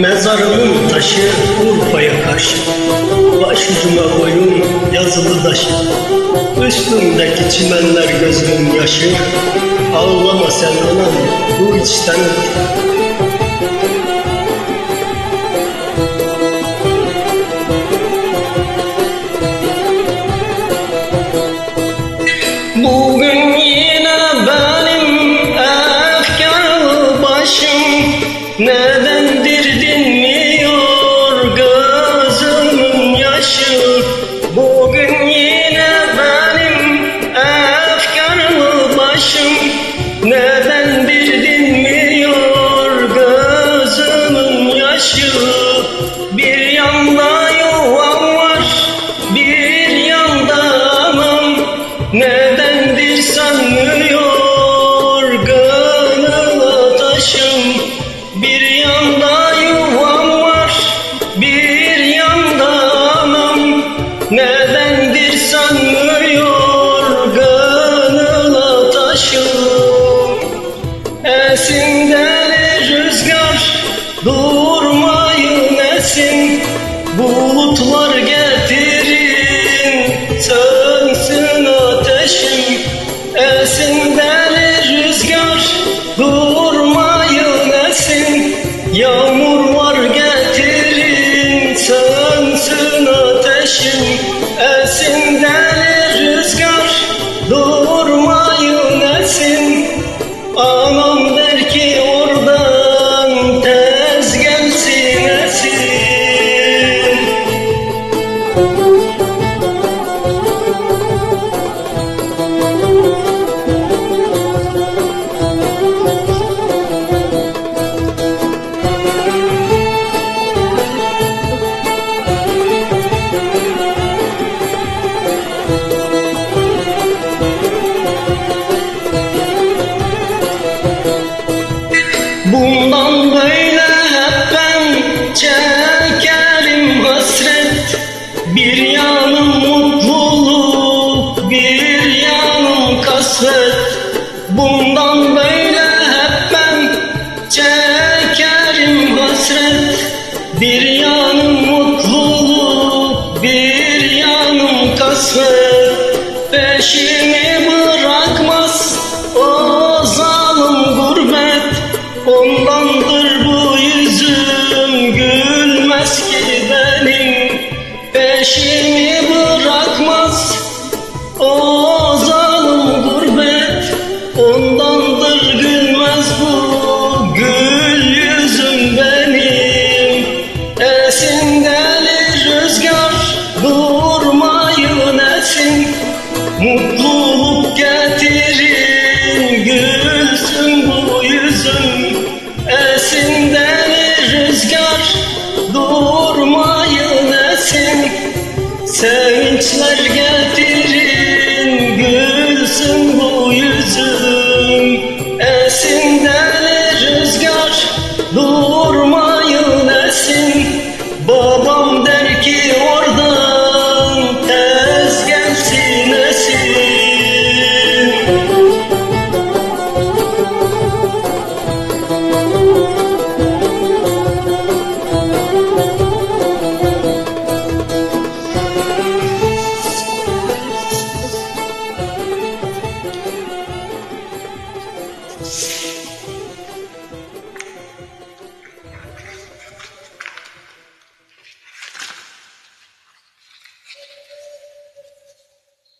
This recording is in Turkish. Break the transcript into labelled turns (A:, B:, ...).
A: Mezarımın taşı Urfa'ya karşı. Başucuma koyun yazılı taşı. Üstümdeki çimenler gözümün yaşı. Ağlama sen anam bu içten Nedendir sanmıyor gönül taşım Esin deli rüzgar durmayın esin. Bulutlar getirin sönsün ateşim. Esin deli rüzgar durmayın esin. Yağmur Bundan böyle hep ben çekerim hasret. Bir yanım mutluluk, bir yanım kasvet. Bundan böyle hep ben çekerim hasret. Bir yanım Ondandır bu yüzüm gülmez ki benim. Peşimi bırakmaz o zalim gurbet. Ondandır gülmez bu gül yüzüm benim. Esin deli rüzgar durmayın esin Mutluluk Sevinçler getirin gülsün bu yüzüm Esin deli rüzgar durmayın esin. Babam der ki oradan tez gelsin esin